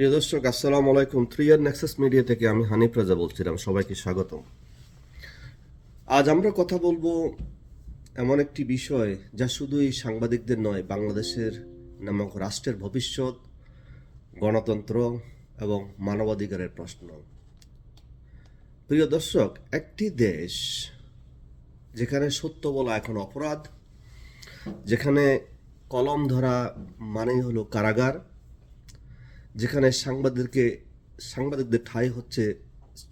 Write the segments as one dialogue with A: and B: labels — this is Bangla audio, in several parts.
A: প্রিয় দর্শক, আসসালামু আলাইকুম। থ্রি ইয়ার নেক্সাস মিডিয়া থেকে আমি হানিফ রাজা বলছিলাম, সবাইকে স্বাগতম। আজ আমরা কথা বলব এমন একটি বিষয় যা শুধুই সাংবাদিকদের নয়, বাংলাদেশের নামক রাষ্ট্রের ভবিষ্যৎ, গণতন্ত্র এবং মানবাধিকারের প্রশ্ন। প্রিয় দর্শক, একটি দেশ যেখানে সত্য বলা এখন অপরাধ, যেখানে কলম ধরা মানেই হলো কারাগার যেখানে সাংবাদিককে, সাংবাদিকদের ঠাঁই হচ্ছে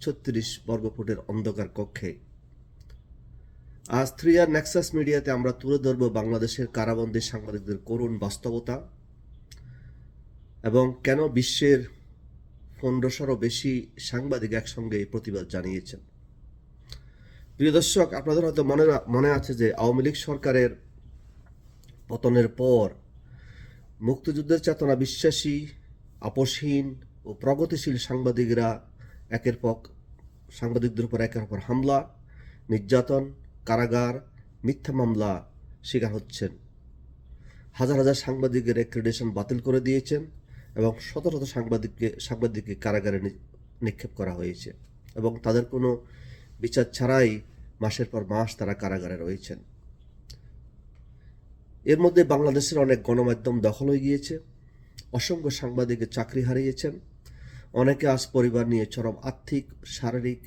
A: ছত্রিশ বর্গফুটের অন্ধকার কক্ষে। আজ থ্রি আর নেক্সাস মিডিয়াতে আমরা তুলে ধরব বাংলাদেশের কারাবন্দী সাংবাদিকদের করুণ বাস্তবতা এবং কেন বিশ্বের পনেরোশোরও বেশি সাংবাদিক একসঙ্গে এই প্রতিবাদ জানিয়েছেন। প্রিয় দর্শক, আপনাদের হয়তো মনে মনে আছে যে আওয়ামী লীগ সরকারের পতনের পর মুক্তিযুদ্ধের চেতনা বিশ্বাসী আপোষহীন ও প্রগতিশীল সাংবাদিকরা একের পর সাংবাদিকদের উপর একের পর হামলা, নির্যাতন, কারাগার, মিথ্যা মামলা শিকার হচ্ছেন। হাজার হাজার সাংবাদিকের অ্যাক্রেডিটেশন বাতিল করে দিয়েছেন এবং শত শত সাংবাদিককে সাংবাদিককে কারাগারে নিক্ষেপ করা হয়েছে এবং তাদের কোনো বিচার ছাড়াই মাসের পর মাস তারা কারাগারে রয়েছেন। এর মধ্যে বাংলাদেশের অনেক গণমাধ্যম দখল হয়ে গিয়েছে। অসংখ্য সাংবাদিকের চাকরি হারিয়েছেন। অনেকে আজ পরিবার নিয়ে চরম আর্থিক, শারীরিক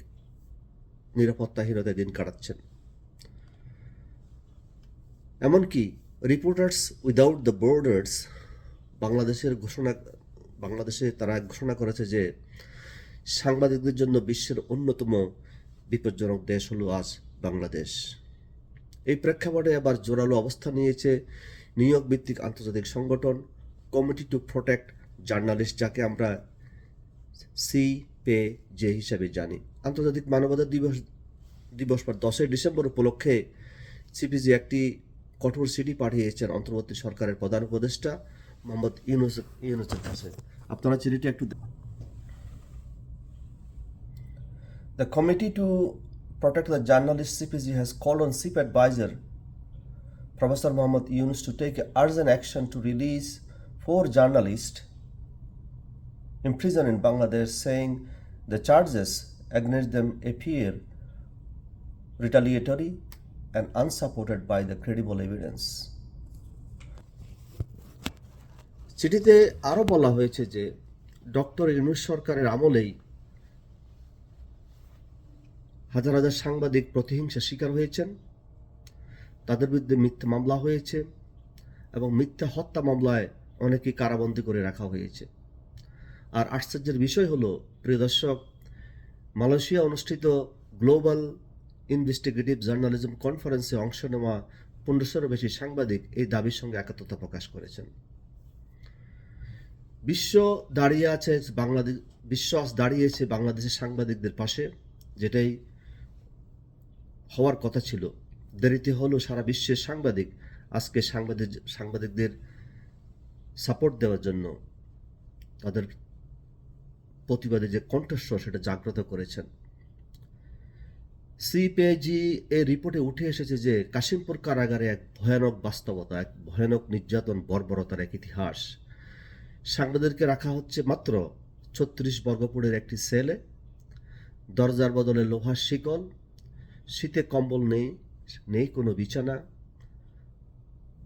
A: নিরাপত্তাহীনতায় দিন কাটাচ্ছেন। এমনকি রিপোর্টার্স উইদাউট দ্য বর্ডার্স বাংলাদেশের ঘোষণা, বাংলাদেশে তারা ঘোষণা করেছে যে সাংবাদিকদের জন্য বিশ্বের অন্যতম বিপজ্জনক দেশ হলো আজ বাংলাদেশ। এই প্রেক্ষাপটে আবার জোরালো অবস্থান নিয়েছে নিউ ইয়র্ক ভিত্তিক আন্তর্জাতিক সংগঠন। কমিটি টু প্রোটেক্ট জার্নালিস্ট যাকে আমরা সি পে জে হিসাবে জানি। আন্তর্জাতিক মানবাধিকার দিবস দিবস বা দশই ডিসেম্বর উপলক্ষে সিপিজি একটি কঠোর চিঠি পাঠিয়েছেন অন্তর্বর্তী সরকারের প্রধান উপদেষ্টা মোহাম্মদ ইউনুস, ইউনুসের কাছে। আপনারা চিঠিটি একটু দে- The Committee to Protect the Journalists CPG has called on CIP advisor Professor Muhammad Yunus to take urgent action to release four journalists imprisoned in Bangladesh, saying the charges against them appear retaliatory and unsupported by the credible evidence. চিঠিতে আরও বলা হয়েছে যে ডক্টর ইউনুস সরকারের আমলেই হাজার হাজার সাংবাদিক প্রতিহিংসা শিকার হয়েছেন তাদের বিরুদ্ধে মিথ্যা মামলা হয়েছে এবং মিথ্যা হত্যা মামলায় অনেকেই কারাবন্দী করে রাখা হয়েছে। আর আশ্চর্যের বিষয় হলো, প্রিয় দর্শক, মালয়েশিয়া অনুষ্ঠিত গ্লোবাল ইনভেস্টিগেটিভ জার্নালিজম কনফারেন্সে অংশ নেওয়া পনেরোশোরও বেশি সাংবাদিক এই দাবির সঙ্গে একাত্মতা প্রকাশ করেছেন। বিশ্ব দাঁড়িয়ে আছে বাংলাদেশ, বিশ্ব দাঁড়িয়েছে বাংলাদেশের সাংবাদিকদের পাশে, যেটাই হওয়ার কথা ছিল। দেরিতে হলো সারা বিশ্বের সাংবাদিক। আজকে সাংবাদিক, সাংবাদিকদের সাপোর্ট দেওয়ার জন্য তাদের প্রতিবাদে যে কণ্ঠস্বর সেটা জাগ্রত করেছেন। সিপিআইজি এর রিপোর্টে উঠে এসেছে যে কাশিমপুর কারাগারে এক ভয়ানক বাস্তবতা, এক ভয়ানক নির্যাতন, বর্বরতার এক ইতিহাস। সাংবাদিককে রাখা হচ্ছে মাত্র ছত্রিশ বর্গপুরের একটি সেলে। দরজার বদলে লোহার শিকল। শীতে কম্বল নেই নেই কোনো বিছানা।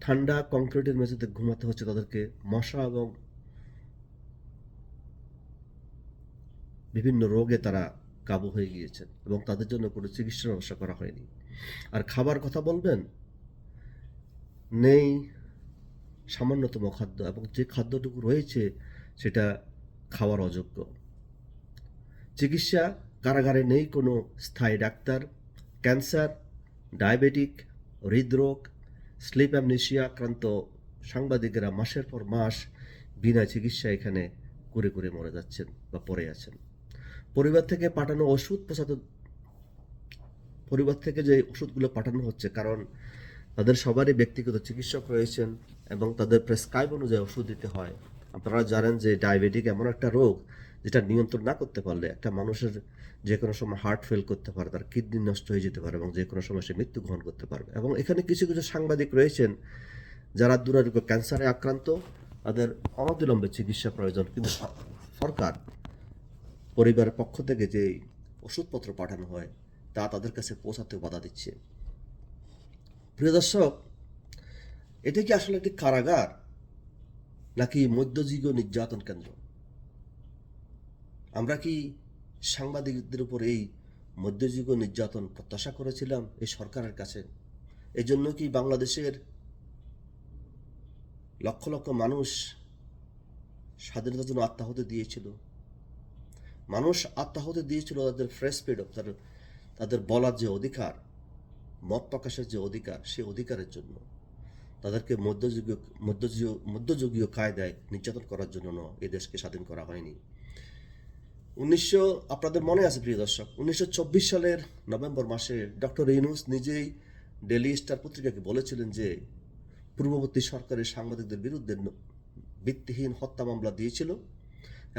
A: ঠান্ডা কংক্রিটের মেঝেতে ঘুমাতে হচ্ছে তাদেরকে মশা এবং বিভিন্ন রোগে তারা কাবু হয়ে গিয়েছেন এবং তাদের জন্য কোনো চিকিৎসার ব্যবস্থা করা হয়নি। আর খাবার কথা বলবেন? নেই সামান্যতম খাদ্য এবং যে খাদ্যটুকু রয়েছে সেটা খাওয়ার অযোগ্য। চিকিৎসা কারাগারে নেই কোনো স্থায়ী ডাক্তার, ক্যান্সার, ডায়াবেটিক, হৃদরোগ স্লিপ অ্যামনেশিয়া আক্রান্ত সাংবাদিকেরা মাসের পর মাস বিনা চিকিৎসা এখানে করে করে মরে যাচ্ছেন বা পড়ে আছেন। পরিবার থেকে পাঠানো ওষুধ প্রসাদ পরিবার থেকে যে ওষুধগুলো পাঠানো হচ্ছে, কারণ তাদের সবারই ব্যক্তিগত চিকিৎসক রয়েছেন এবং তাদের প্রেসক্রাইব অনুযায়ী ওষুধ দিতে হয়। আপনারা জানেন যে ডায়াবেটিক এমন একটা রোগ যেটা নিয়ন্ত্রণ না করতে পারলে একটা মানুষের যে কোনো সময় হার্ট ফেল করতে পারে, তার কিডনি নষ্ট হয়ে যেতে পারে এবং যে কোনো সময় সে মৃত্যু গ্রহণ করতে পারবে। এবং এখানে কিছু কিছু সাংবাদিক রয়েছেন যারা দুরারোগ্য ক্যান্সারে আক্রান্ত। তাদের অনবিলম্বে চিকিৎসা প্রয়োজন। কিন্তু সরকার পরিবারের পক্ষ থেকে যে ওষুধপত্র পাঠানো হয়, তা তাদের কাছে পৌঁছাতে বাধা দিচ্ছে। প্রিয় দর্শক, এটা কি আসলে একটি কারাগার নাকি মধ্যযুগীয় নির্যাতন কেন্দ্র? আমরা কি সাংবাদিকদের উপর এই মধ্যযুগীয় নির্যাতন প্রত্যাশা করেছিলাম এই সরকারের কাছে? এই জন্য কি বাংলাদেশের লক্ষ লক্ষ মানুষ স্বাধীনতার জন্য আত্মাহতি দিয়েছিল? মানুষ আত্মাহতি দিয়েছিল তাদের ফ্রেশ ফ্রিডম তাদের তাদের বলার যে অধিকার, মত প্রকাশের যে অধিকার, সে অধিকারের জন্য। তাদেরকে মধ্যযুগীয় মধ্যযুগীয় মধ্যযুগীয় কায়দায় নির্যাতন করার জন্য এই দেশকে স্বাধীন করা হয়নি। উনিশশো, আপনাদের মনে আছে প্রিয় দর্শক, উনিশশো চব্বিশ সালের নভেম্বর মাসে ডক্টর ইউনুস নিজেই ডেলি স্টার পত্রিকাকে বলেছিলেন যে, পূর্ববর্তী সরকারের সাংবাদিকদের বিরুদ্ধে ভিত্তিহীন হত্যা মামলা দিয়েছিল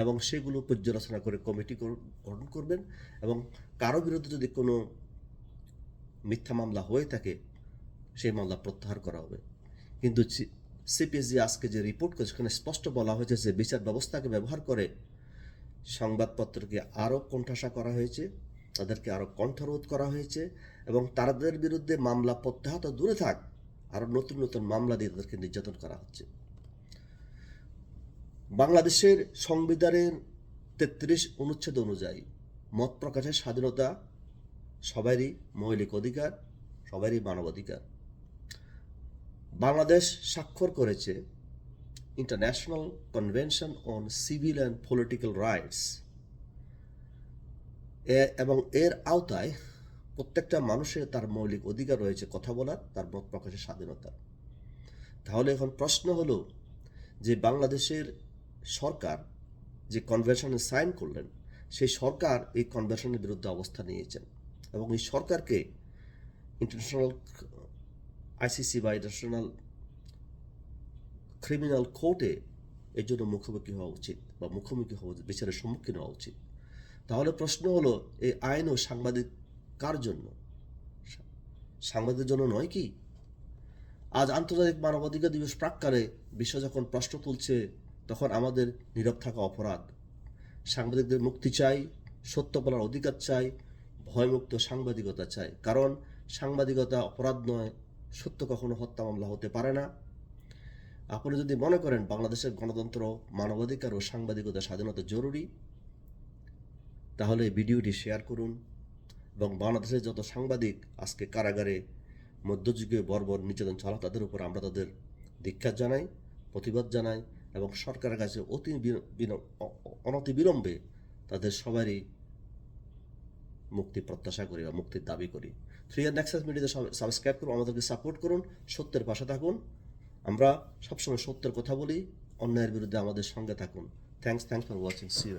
A: এবং সেগুলো পর্যালোচনা করে কমিটি গঠন করবেন এবং কারও বিরুদ্ধে যদি কোনো মিথ্যা মামলা হয়ে থাকে, সেই মামলা প্রত্যাহার করা হবে। কিন্তু সিপিএসজি আজকে যে রিপোর্ট করে সেখানে স্পষ্ট বলা হয়েছে যে বিচার ব্যবস্থাকে ব্যবহার করে সংবাদপত্রকে আরও কণ্ঠাসা করা হয়েছে, তাদেরকে আরও কণ্ঠরোধ করা হয়েছে এবং তাদের বিরুদ্ধে মামলা প্রত্যাহত দূরে থাক, আরও নতুন নতুন মামলা দিয়ে তাদেরকে নির্যাতন করা হচ্ছে। বাংলাদেশের সংবিধানের তেত্রিশ অনুচ্ছেদ অনুযায়ী মত প্রকাশের স্বাধীনতা সবারই মৌলিক অধিকার, সবারই মানবাধিকার। বাংলাদেশ স্বাক্ষর করেছে international convention on civil and political rights এবং এর আওতায় প্রত্যেকটা মানুষের তার মৌলিক অধিকার রয়েছে কথা বলার, তার মত প্রকাশের স্বাধীনতা। তাহলে এখন প্রশ্ন হলো যে বাংলাদেশের সরকার যে কনভেনশনে সাইন করলেন, সেই সরকার এই কনভেনশনের বিরুদ্ধে অবস্থান নিয়েছেন এবং এই সরকারকে ইন্টারন্যাশনাল আইসিসি বা ইন্টারন্যাশনাল ক্রিমিনাল কোর্টে এর জন্য মুখোমুখি হওয়া উচিত বা মুখোমুখি হওয়া বিচারের সম্মুখীন হওয়া উচিত। তাহলে প্রশ্ন হলো, এই আইন ও সাংবাদিক কার জন্য? সা- সাংবাদিকদের জন্য নয় কি? আজ আন্তর্জাতিক মানবাধিকার দিবস প্রাক্কালে বিশ্ব যখন প্রশ্ন তুলছে, তখন আমাদের নীরব থাকা অপরাধ। সাংবাদিকদের মুক্তি চাই, সত্য বলার অধিকার চাই, ভয়মুক্ত সাংবাদিকতা চাই। কারণ সাংবাদিকতা অপরাধ নয়, সত্য কখনো হত্যা মামলা হতে পারে না। আপনি যদি মনে করেন বাংলাদেশের গণতন্ত্র, মানবাধিকার ও সাংবাদিকতা স্বাধীনতা জরুরি, তাহলে ভিডিওটি শেয়ার করুন এবং বাংলাদেশের যত সাংবাদিক আজকে কারাগারে মধ্যযুগে বর্বর নির্যাতন চালা তাদের উপর আমরা তাদের ধিক্ষার জানাই, প্রতিবাদ জানাই এবং সরকারের কাছে অতি অনতিবিলম্বে তাদের সবারই মুক্তি প্রত্যাশা করি বা মুক্তির দাবি করি। থ্রি আর নেক্সাস মিডিয়াতে সাবস্ক্রাইব করুন, আমাদেরকে সাপোর্ট করুন, সত্যের পাশে থাকুন। আমরা সবসময় সত্যের কথা বলি, অন্যায়ের বিরুদ্ধে আমাদের সঙ্গে থাকুন। Thanks thanks for watching see you